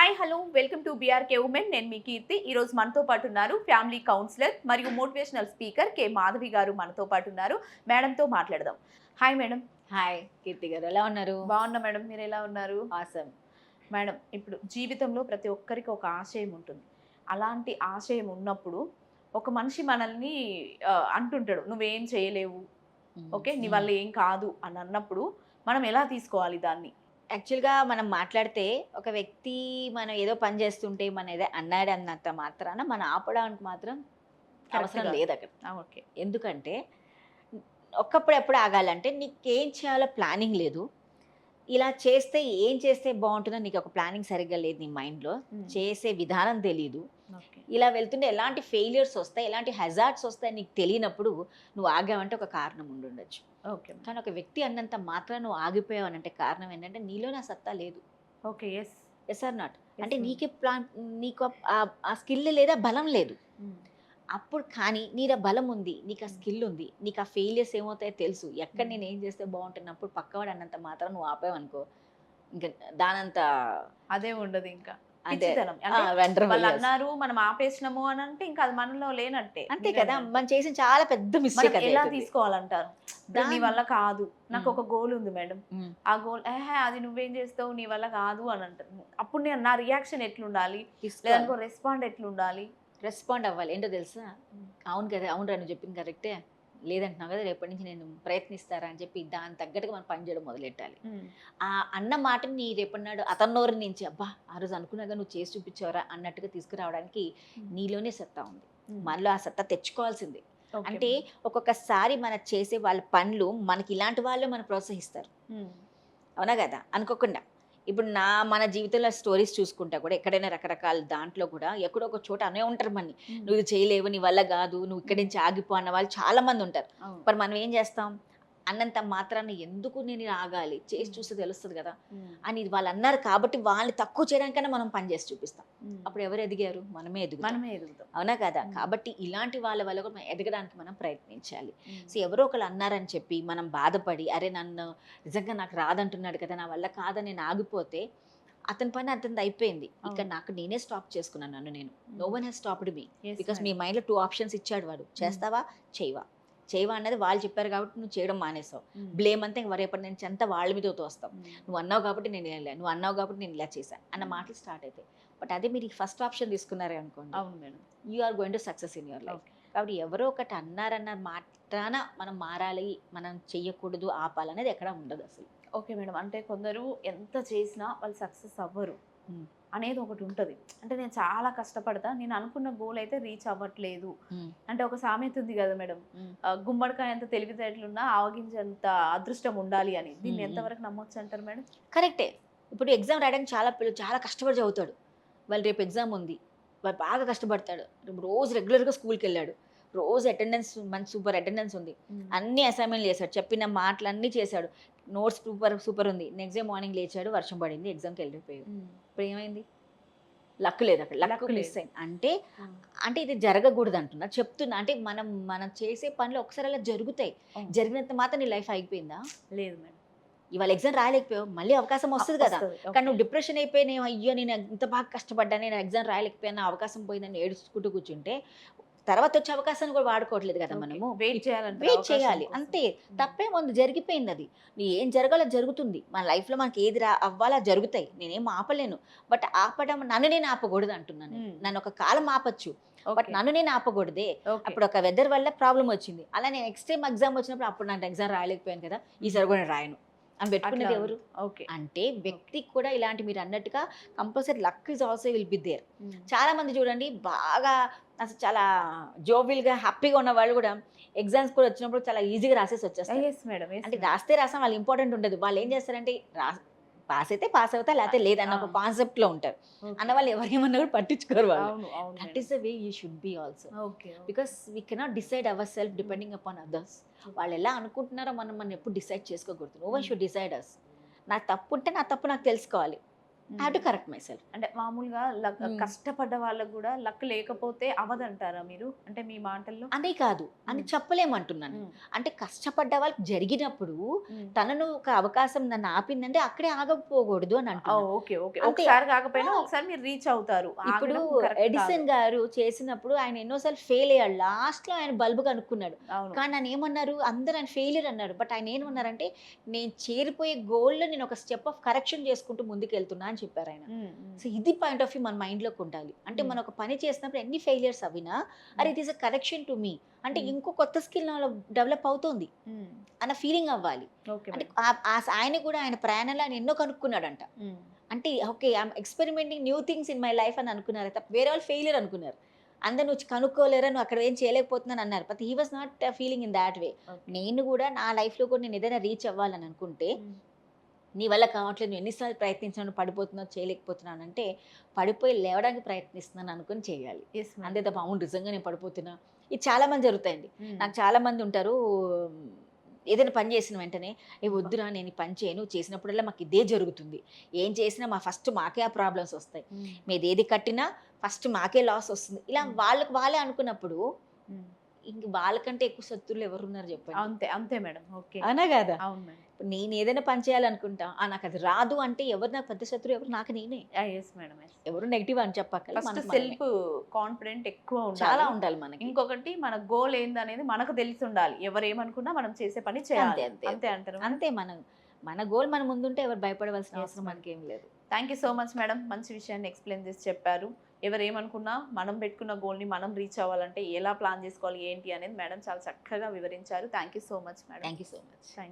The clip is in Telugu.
Hi hello welcome to BRK women నేను మీ కీర్తి. ఈ రోజు మనతో పాటు ఉన్నారు ఫ్యామిలీ కౌన్సిలర్ మరియు మోటివేషనల్ స్పీకర్ కె మాధవి గారు మనతో పాటు ఉన్నారు. మేడంతో మాట్లాడదాం. హాయ్ మేడం హాయ్ కీర్తి గారు. ఎలా ఉన్నారు? బాగున్నా మేడం మీరు ఎలా ఉన్నారు? ఆసమ్ మేడం ఇప్పుడు జీవితంలో ప్రతి ఒక్కరికి ఒక ఆశయం ఉంటుంది. అలాంటి ఆశయం ఉన్నప్పుడు ఒక మనిషి మనల్ని అంటుంటాడు నువ్వేం చేయలేవు. ఓకే? నీ వల్ల ఏం కాదు అని అన్నప్పుడు మనం ఎలా తీసుకోవాలి దాన్ని? యాక్చువల్గా మనం మాట్లాడితే ఒక వ్యక్తి మనం ఏదో పని చేస్తుంటే మన ఏదో అన్నాడు అన్నంత మాత్రాన మనం ఆపడానికి మాత్రం అవసరం. లేదు అక్కడ ఓకే. ఎందుకంటే ఒక్కప్పుడు ఎప్పుడు ఆగాలంటే నీకేం చేయాలో ప్లానింగ్ లేదు. ఇలా చేస్తే ఏం చేస్తే బాగుంటుందో నీకు ఒక ప్లానింగ్ సరిగ్గా లేదు నీ మైండ్లో. చేసే విధానం తెలియదు ఓకే ఇలా వెళ్తుంటే ఎలాంటి ఫెయిలియర్స్ వస్తాయి ఎలాంటి హెజార్డ్స్ వస్తాయి నీకు తెలియనప్పుడు నువ్వు ఆగావంటే ఒక కారణం ఉండుండొచ్చు. ఓకే కానీ ఒక వ్యక్తి అన్నంత మాత్రం నువ్వు ఆగిపోయావు అని అంటే కారణం ఏంటంటే నీలో నా సత్తా లేదు. Okay yes yes or not అంటే నీకే ప్లాన్ నీకు ఆ- స్కిల్ లేదా బలం లేదు. అప్పుడు కానీ నీలో బలం ఉంది నీకు ఆ స్కిల్ ఉంది నీకు ఆ ఫెయిలియర్స్ ఏమవుతాయో తెలుసు. ఎక్కడ నేను ఏం చేస్తే బాగుంటున్నప్పుడు పక్కవాడు అన్నంత మాత్రం నువ్వు ఆపావు అనుకో ఇంకా దానంత అదే ఉండదు ఇంకా. పిచ్చితనం. అంటే వాళ్ళు. అన్నారు మనం ఆపేసినాము అని అంటే ఇంకా అది మనలో లేనట్టే. అంతే కదా. మనం చేసిన చాలా పెద్ద మిస్టేక్ ఎలా తీసుకోవాలంటారు? నీ వల్ల కాదు. నాకు. ఒక గోల్ ఉంది మేడం. ఆ గోల్ ఏహే అది నువ్వేం చేస్తావు నీ వల్ల కాదు అని అంటారు. అప్పుడు నేను నా రియాక్షన్ ఎట్లుండాలి? లేదనుకో రెస్పాండ్ ఎట్లుండాలి? రెస్పాండ్ అవ్వాలి. ఏంటో తెలుసా? అవును కదా అవును రా నువ్వు చెప్పింది కరెక్టే లేదంటున్నావు కదా రేపటి నుంచి నేను ప్రయత్నిస్తారా అని చెప్పి దాని తగ్గట్టుగా మనం పని చేయడం మొదలెట్టాలి. ఆ అన్న మాటని నీ రేపన్నాడు అతని నోరు నుంచి అబ్బా ఆ రోజు అనుకున్నాగా నువ్వు చేసి చూపించావరా అన్నట్టుగా తీసుకురావడానికి నీలోనే సత్తా ఉంది. మనలో ఆ సత్తా తెచ్చుకోవాల్సిందే. అంటే ఒక్కొక్కసారి మన చేసే వాళ్ళ పనులు మనకి ఇలాంటి వాళ్ళే మనం ప్రోత్సహిస్తారు. అవునా కదా? అనుకోకుండా. ఇప్పుడు నా మన జీవితంలో స్టోరీస్ చూసుకుంటా కూడా ఎక్కడైనా రకరకాల దాంట్లో కూడా ఎక్కడో ఒక చోట అనే ఉంటారు మన నువ్వు చేయలేవు నీ వల్ల కాదు నువ్వు ఇక్కడి నుంచి ఆగిపో అన్న వాళ్ళు చాలా మంది ఉంటారు. మరి మనం ఏం చేస్తాం? అన్నంత మాత్రాన్ని ఎందుకు నేను ఆగాలి? చేసి చూస్తే తెలుస్తుంది కదా. అని వాళ్ళు అన్నారు కాబట్టి వాళ్ళని తక్కువ చేయడానికైనా మనం పని చేసి చూపిస్తాం. అప్పుడు ఎవరు ఎదిగారు? మనమే ఎదుగుతాం. మనమే ఎదుగుతాం. అవునా కదా. కాబట్టి ఇలాంటి వాళ్ళ వల్ల కూడా మనం ఎదగడానికి మనం ప్రయత్నించాలి. సో ఎవరో ఒకరు అన్నారని చెప్పి మనం బాధపడి అరే నన్ను నిజంగా నాకు రాదంటున్నాడు కదా నా వల్ల కాదని నేను ఆగిపోతే అతని పని అతనిది అయిపోయింది. ఇక్కడ. నాకు నేనే స్టాప్ చేసుకున్నాను నన్ను నేను. No one has stopped me because. మీ మైండ్లో టూ ఆప్షన్స్ ఇచ్చాడు వాడు. చేస్తావా? చేయవా? చేయవా అన్నది వాళ్ళు చెప్పారు కాబట్టి నువ్వు చేయడం మానేసావు. బ్లేమ్ అంతా ఇంక రేపటి నుంచి అంతా వాళ్ళ మీద తోస్తావు. నువ్వు అన్నావు కాబట్టి నేను ఇలా నువ్వు అన్నావు కాబట్టి నేను ఇలా చేశాను అన్న మాటలు స్టార్ట్ అవుతాయి బట్ అదే మీరు ఫస్ట్ ఆప్షన్ తీసుకున్నారే అనుకోండి అవును madam. You are going to success in your life కాబట్టి ఎవరో ఒకటి అన్నారన్న మాత్రాన మనం మారాలి మనం చెయ్యకూడదు ఆపాలనేది ఎక్కడ ఉండదు అసలు. Okay madam. అంటే కొందరు ఎంత చేసినా వాళ్ళు సక్సెస్ అవ్వరు. అనేది ఒకటి ఉంటుంది. అంటే నేను చాలా కష్టపడతా నేను అనుకున్న గోల్ అయితే రీచ్ అవ్వట్లేదు. అంటే ఒక సామెత ఉంది కదా మేడం గుమ్మడికాయ ఎంత తెలివితేటలున్నా ఆవగించేంత అదృష్టం ఉండాలి అని. దీన్ని. ఎంతవరకు నమ్మొచ్చు అంటారు మేడం? కరెక్టే. ఇప్పుడు ఎగ్జామ్ రాయడానికి చాలా పిల్లలు చాలా కష్టపడి చదువుతాడు. వాళ్ళు రేపు ఎగ్జామ్ ఉంది. వాళ్ళు బాగా కష్టపడతాడు. రోజు రెగ్యులర్గా స్కూల్కి వెళ్ళాడు. రోజు అటెండెన్స్ మంచి సూపర్ అటెండెన్స్ ఉంది అన్ని అసైన్మెంట్లు చేశాడు చెప్పిన మాటలన్నీ చేశాడు నోట్స్ సూపర్ సూపర్ ఉంది నెక్స్ట్ డే మార్నింగ్ లేచాడు వర్షం పడింది ఎగ్జామ్కి వెళ్ళిపోయాడు. ఇప్పుడు ఏమైంది లక్ లేదు అక్కడ లక్ మిస్. అయింది అంటే. అంటే ఇది జరగకూడదు అంటున్నా చెప్తున్నా అంటే మనం మనం చేసే పనులు ఒకసారి అలా జరుగుతాయి. జరిగినంత మాత్రం నీ లైఫ్ అయిపోయిందా లేదు మేడం ఇవాళ ఎగ్జామ్ రాయలేకపోయావు మళ్ళీ అవకాశం వస్తుంది కదా. కానీ. నువ్వు డిప్రెషన్ అయిపోయి నేను అయ్యో నేను ఇంత బాగా కష్టపడ్డా నేను ఎగ్జామ్ రాయలేకపోయినా అవకాశం పోయిందని ఏడుచుకుంటూ కూర్చుంటే తర్వాత వచ్చే అవకాశాన్ని కూడా వాడుకోవట్లేదు కదా. మనము. వెయిట్ చేయాలంటే వెయిట్ చేయాలి. అంతే. మ్మ్. తప్పేముంది జరిగిపోయింది అది. నీ ఏం జరగాలో జరుగుతుంది. మన లైఫ్లో మనకి ఏది రా అవ్వాలా జరుగుతాయి. నేనేం ఆపలేను. బట్ ఆపడం నన్ను నేను ఆపకూడదు అంటున్నాను. నన్ను ఒక కాలం ఆపచ్చు. బట్. నన్ను నేను ఆపకూడదే. అప్పుడు ఒక వెదర్ వల్ల ప్రాబ్లం వచ్చింది. అలా నేను నెక్స్ట్ టైం ఎగ్జామ్ వచ్చినప్పుడు అప్పుడు నాకు ఎగ్జామ్ రాయలేకపోయాను కదా. ఈసారి కూడా నేను రాయను. అని పెట్టుకునేది అట్లా ఎవరు? ఓకే. అంటే వ్యక్తికి కూడా ఇలాంటి మీరు అన్నట్టుగా compulsory luck is also will be there. చాలా మంది చూడండి బాగా అసలు చాలా జోబిల్గా హ్యాపీగా ఉన్న వాళ్ళు కూడా ఎగ్జామ్స్ కూడా వచ్చినప్పుడు చాలా ఈజీగా రాసేసి వచ్చేస్తారు. అంటే. రాస్తే రాసాం వాళ్ళు ఇంపార్టెంట్ ఉండదు. వాళ్ళు ఏం చేస్తారంటే రా పాస్ అయితే పాస్ అవుతా లేకపోతే లేదన్న ఒక. కాన్సెప్ట్లో ఉంటారు. అన్న వాళ్ళు ఎవరేమన్నా కూడా పట్టించుకోరు వాళ్ళు that. Is the way you should be also. Because we cannot decide our self depending upon others వాళ్ళు ఎలా అనుకుంటున్నారో మనం మనం ఎప్పుడు డిసైడ్ చేసుకోకూడదు no one. Should decide us నా తప్పు ఉంటే నా తప్పు నాకు తెలుసుకోవాలి have to correct my self అంటే మామూలుగా లక్ మ్మ్. కష్టపడ్డ వాళ్ళకు కూడా లక్ లేకపోతే అవదంటారా మీరు? అంటే మీ మాటల్లో? అనే కాదు. అని మ్మ్. చెప్పలేమంటున్నాను. మ్మ్. అంటే కష్టపడ్డ వాళ్ళకి జరిగినప్పుడు. తనను ఒక అవకాశం నన్ను ఆపిందంటే అక్కడే ఆగకపోకూడదు అని అంటున్నాను. Okay okay. ఒకసారి కాకపోయినా. ఒకసారి మీరు రీచ్ అవుతారు. ఇప్పుడు ఎడిసన్ గారు చేసినప్పుడు ఆయన ఎన్నోసార్లు ఫెయిల్ అయ్యాడు. లాస్ట్లో ఆయన బల్బు కనుక్కున్నాడు. కానీ ఆయన ఏమన్నారు? అందరు ఆయన ఫెయిలియర్ అన్నారు. బట్ ఆయన ఏమన్నారంటే నేను చేరిపోయే గోల్లో నేను ఒక స్టెప్ ఆఫ్ కరెక్షన్ చేసుకుంటూ ముందుకు వెళ్తున్నా అని చెప్పారు ఆయన. సో ఇది పాయింట్ ఆఫ్ వ్యూ మన మైండ్లోకి ఉండాలి అంటే. మనం ఒక పని చేసినప్పుడు ఎన్ని ఫెయిలియర్స్ అవినా అరే it is a correction to me అంటే. ఇంకో కొత్త స్కిల్ డెవలప్ అవుతుంది. అన్న ఫీలింగ్ అవ్వాలి అంటే మేడం. ఆయన కూడా ఆయన ప్రయాణంలో ఆయన ఎన్నో కనుక్కున్నాడంట. అంటే okay I'm experimenting new things in my life అని అనుకున్నారు తప్ప వేరే వాళ్ళు ఫెయిలియర్ అనుకున్నారు అందరు నువ్వు కనుక్కోలేరా నువ్వు అక్కడ ఏం చేయలేకపోతున్నాను అన్నారు but he was not feeling in that way. నేను కూడా నా లైఫ్లో కూడా నేను ఏదైనా రీచ్ అవ్వాలని అనుకుంటే. నీ వల్ల కావట్లేదు నువ్వు ఎన్నిసార్లు ప్రయత్నించాను పడిపోతున్నావు చేయలేకపోతున్నాను అంటే పడిపోయి లేవడానికి ప్రయత్నిస్తున్నాను అనుకుని చేయాలి. అంతే తప్ప అవును నిజంగా నేను పడిపోతున్నా. ఇది చాలా మంది జరుగుతాయండి. నాకు చాలా మంది ఉంటారు ఏదైనా పని చేసిన వెంటనే ఏ వద్దురా నేను పని చేయను చేసినప్పుడల్లా మాకు ఇదే జరుగుతుంది. ఏం చేసినా మా ఫస్ట్ మాకే ఆ ప్రాబ్లమ్స్ వస్తాయి. మీది ఏది కట్టినా ఫస్ట్ మాకే లాస్ వస్తుంది. ఇలా. వాళ్ళకి వాళ్ళే అనుకున్నప్పుడు. ఇంక వాళ్ళకంటే ఎక్కువ శత్రువులు ఎవరున్నారు చెప్పండి? అంతే అంతే మేడం. ఓకే. అవునా కదా? అవును నేను ఏదైనా పని చేయాలనుకుంటా ఆ నాకు అది రాదు అంటే ఎవరు నాకు పెద్ద శత్రువు ఎవరు నాకు నేనే. ఎస్ మేడం ఎవరు నెగిటివ్ అని చెప్పక్కల సెల్ఫ్ కాన్ఫిడెంట్ ఎక్కువ చాలా ఉండాలి మనకి. ఇంకొకటి మన గోల్ ఏందనేది మనకు తెలిసి ఉండాలి. ఎవరు ఏమనుకున్నా మనం చేసే పని చేయాలి. అంతే, అంతే అంటారు అంతే మనం మన గోల్ మన ముందుంటే ఎవరు భయపడవలసిన అవసరం. మనకేం లేదు. Thank you so much madam మంచి విషయాన్ని ఎక్స్ప్లెయిన్ చేసి చెప్పారు. ఎవరు ఏమనుకున్నా మనం పెట్టుకున్న గోల్ని మనం రీచ్ అవ్వాలంటే ఎలా ప్లాన్ చేసుకోవాలి ఏంటి అనేది మేడం చాలా చక్కగా వివరించారు. Thank you so much madam thank you so much thank